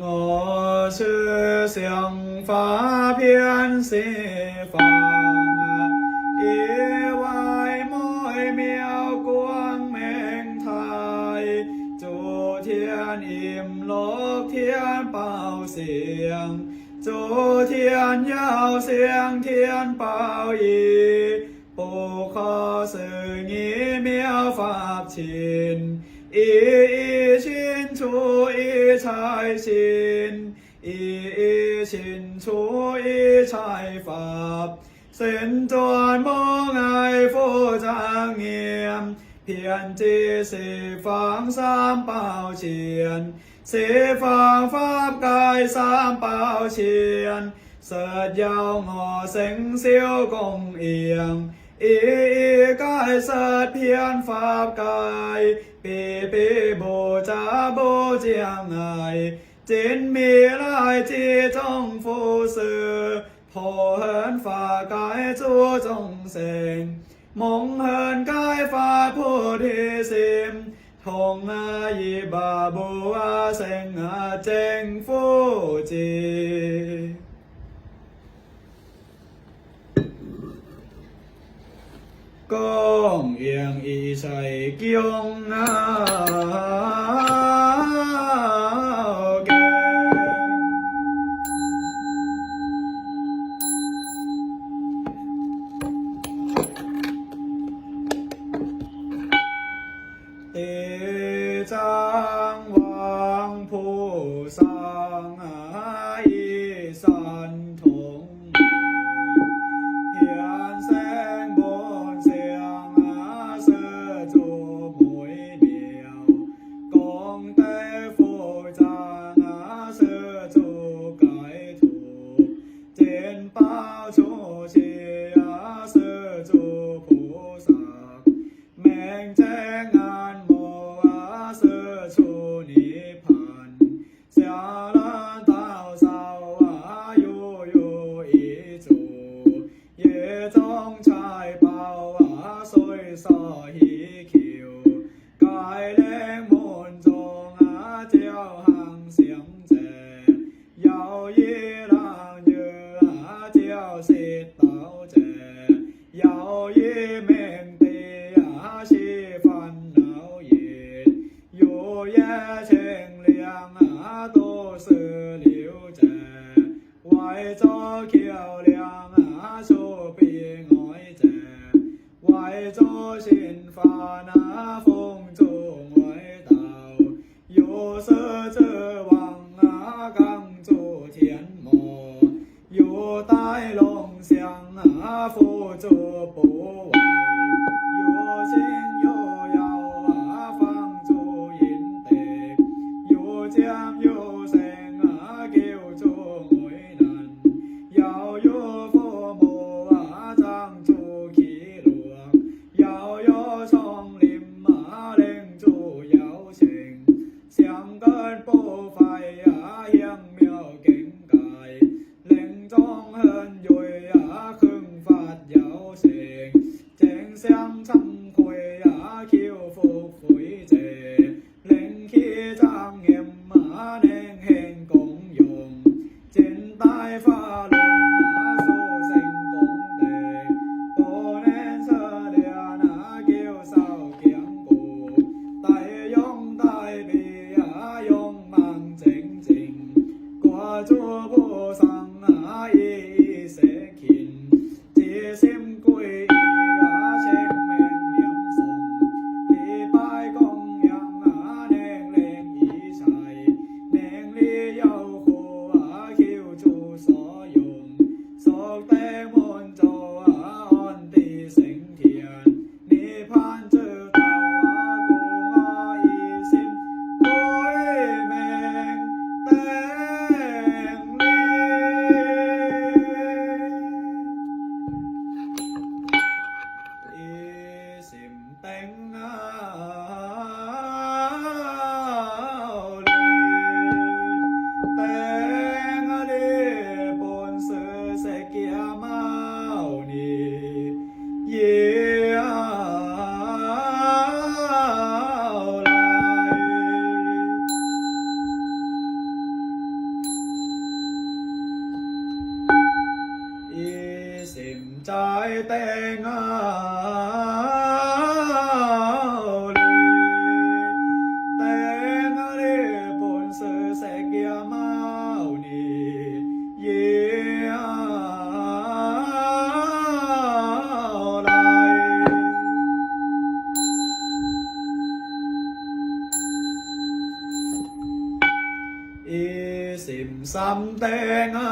我是想发遍四方，野外美妙光明台，祝天音乐天报响，祝天耀响天报义，不可思议妙法情。一一 ชายชินอีชินชูอีชายฝาบเส้นจวนมองไอฟูจางเงียมเพียนจีสีฟังสามเป่าเฉียนสีฟังฟ้ากายสามเป่าเฉียนเสิยาวงอเสงเสียวกงเอียง เอกายสัตเพียนฝาบกายเปเปโบจาโบเจียงไงเจนมีลายจีจงฟูสือพอเหินฝ่ากายจูจงเสงมองเหินกายฝ่าผู้ดีสิมทงอายบาบัวเสงอาเจงฟูจี 公羊一切供啊！ ซอฮีคิวกายเลมนจงอาเจียวหังเสียงเจยาวยีรังเยืออาเจียวสิเต้าเจยาวยีเมงตีอาชีฟันหนาวเย็นอยู่แย่เชงเลียงอาโตสือเหลียวเจไว้จอเขียวเลียง สิมซ้ำแต่งา